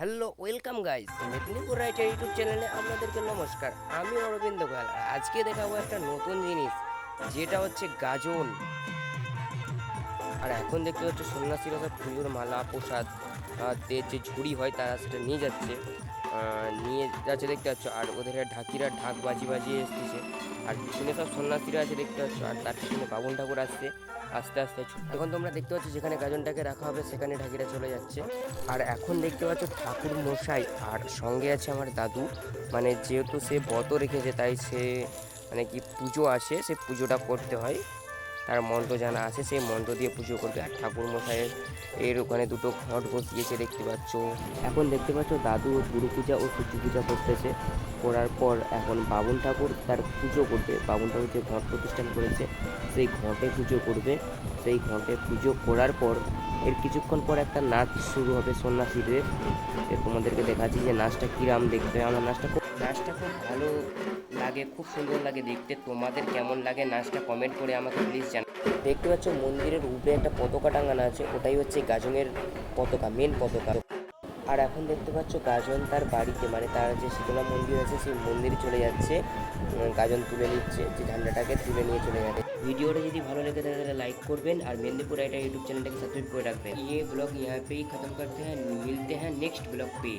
Hello, welcome guys. Medinipur writer YouTube চ্যানেলে আপনাদেরকে নমস্কার। আমি অরবিন্দ গোয়াল। আজকে দেখাবো একটা নতুন জিনিস, যেটা হচ্ছে গাজন। আর এখন দেখতে পাচ্ছ সন্ন্যাসীরা সব পুজোর মালা, প্রসাদ দের যে ঝুড়ি হয় তারা সেটা নিয়ে যাচ্ছে। নিয়ে যাচ্ছে দেখতে পাচ্ছ, আর ওদের ঢাকিরা ঢাক বাজি বাজিয়ে এসতেছে আর পিছনে সব সন্ন্যাসীরা আছে দেখতে পাচ্ছ, আর তার পিছনে বাবুন ঠাকুর আসছে, আস্তে আস্তে এখন তোমরা দেখতে পাচ্ছ যেখানে গাজনটাকে রাখা হবে সেখানে ঢাকিরা চলে যাচ্ছে। আর এখন দেখতে পাচ্ছ ঠাকুর মশাই, আর সঙ্গে আছে আমার দাদু। মানে যেহেতু সে ব্রত রেখেছে, তাই সে মানে কি পুজো আসে সে পুজোটা করতে হয়। তার মন্ত্র জানা আছে, সেই মন্ত্র দিয়ে পুজো করবে। আর ঠাকুর মশাইয়ের এর ওখানে দুটো ঘট বসিয়েছে, দেখতে পাচ্ছ। এখন দেখতে পাচ্ছ দাদু গুরু পূজা ও সূর্য পূজা করতেছে। করার পর এখন বাবুন ঠাকুর তার পুজো করবে। বাবুন ঠাকুর যে ঘট প্রতিষ্ঠান করেছে, সেই ঘটে পুজো করবে। সেই ঘটে পুজো করার পর এর কিছুক্ষণ পর একটা নাচ শুরু হবে সন্ন্যাসীদের তোমাদেরকে দেখাচ্ছি যে নাচটা কিরাম হয়। আমার নাচটা খুব নাচটা খুব ভালো লাগে, খুব সুন্দর লাগে দেখতে। তোমাদের কেমন লাগে নাচটা কমেন্ট করে আমাকে প্লিজ জানা দেখতে পাচ্ছ মন্দিরের উপরে একটা পতাকা টাঙানো আছে ওটাই হচ্ছে গাজনের পতাকা মেন পতাকা আর এখন দেখতে পাচ্ছ গাজন তার বাড়িতে মানে তার যে শীতলা মন্দির আছে সেই মন্দিরে চলে যাচ্ছে উম, গাজন তুলে নিচ্ছে যে ঝান্ডাটাকে তুলে নিয়ে চলে যাবে ভিডিওটা যদি ভালো লেগে থাকে তাহলে লাইক করবেন আর মেদিনীপুর রাইটার यूट्यूब चैनल को सब्सक्राइब করে রাখবেন ये ब्लॉग यहाँ पे ही खत्म करते हैं मिलते हैं नेक्स्ट ब्लॉग पे